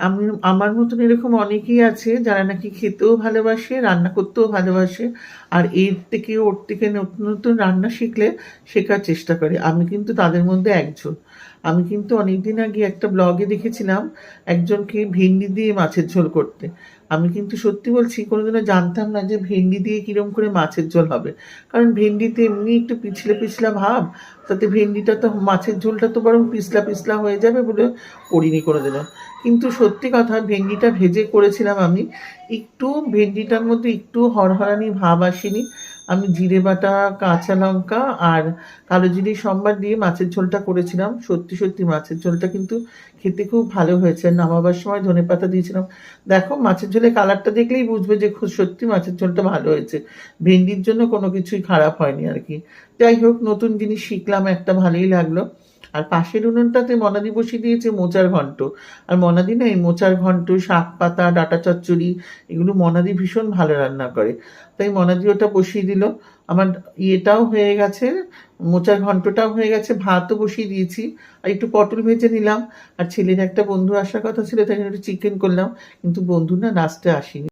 আমি, আমার মতন এরকম অনেকেই আছে যারা নাকি খেতেও ভালোবাসে, রান্না করতেও ভালোবাসে, আর এর থেকে, ওর থেকে নতুন নতুন রান্না শিখলে শেখার চেষ্টা করে। আমি কিন্তু তাদের মধ্যে একজন। আমি কিন্তু অনেকদিন আগে একটা ব্লগে দেখেছিলাম একজনকে ভেন্ডি দিয়ে মাছের ঝোল করতে। আমি কিন্তু সত্যি বলছি, কোনোদিনও জানতাম না যে ভেন্ডি দিয়ে কীরকম করে মাছের ঝোল হবে। কারণ ভেন্ডিতে এমনি একটু পিছলে পিছলা ভাব, তাতে ভেন্ডিটা তো মাছের ঝোলটা তো বরং পিছলা পিছলা হয়ে যাবে বলে করিনি কোনোদিনও। কিন্তু সত্যি কথা, ভেন্ডিটা ভেজে করেছিলাম আমি। একটু ভেন্ডিটার মধ্যে একটু হরহরানি ভাব আসেনি। আমি জিরে বাটা, কাঁচা লঙ্কা আর কালো জিরে সম্বার দিয়ে মাছের ঝোলটা করেছিলাম। সত্যি সত্যি মাছের ঝোলটা কিন্তু খেতে খুব ভালো হয়েছে। নামাবার সময় ধনে পাতা দিয়েছিলাম। দেখো, মাছের ঝোলের কালারটা দেখলেই বুঝবে যে খুব সত্যি মাছের ঝোলটা ভালো হয়েছে। ভেন্ডির জন্য কোনো কিছুই খারাপ হয়নি আর কি। যাই হোক, নতুন জিনিস শিখলাম, একটা ভালোই লাগল। আর পাশের উনুনটাতে মনাদি বসিয়ে দিয়েছে মোচার ঘন্ট। আর মনাদি না, এই মোচার ঘন্ট, শাক পাতা, ডাটা চচ্চড়ি, এগুলো মনাদি ভীষণ ভালো রান্না করে। তাই মনাদি ওটা বসিয়ে দিল। আমার ইয়েটাও হয়ে গেছে, মোচার ঘন্টটাও হয়ে গেছে, ভাতও বসিয়ে দিয়েছি। আর একটু পটল ভেজে নিলাম। আর ছেলের একটা বন্ধু আসার কথা ছিল, তাই একটু চিকেন করলাম। কিন্তু বন্ধু না লাস্টে আসেনি।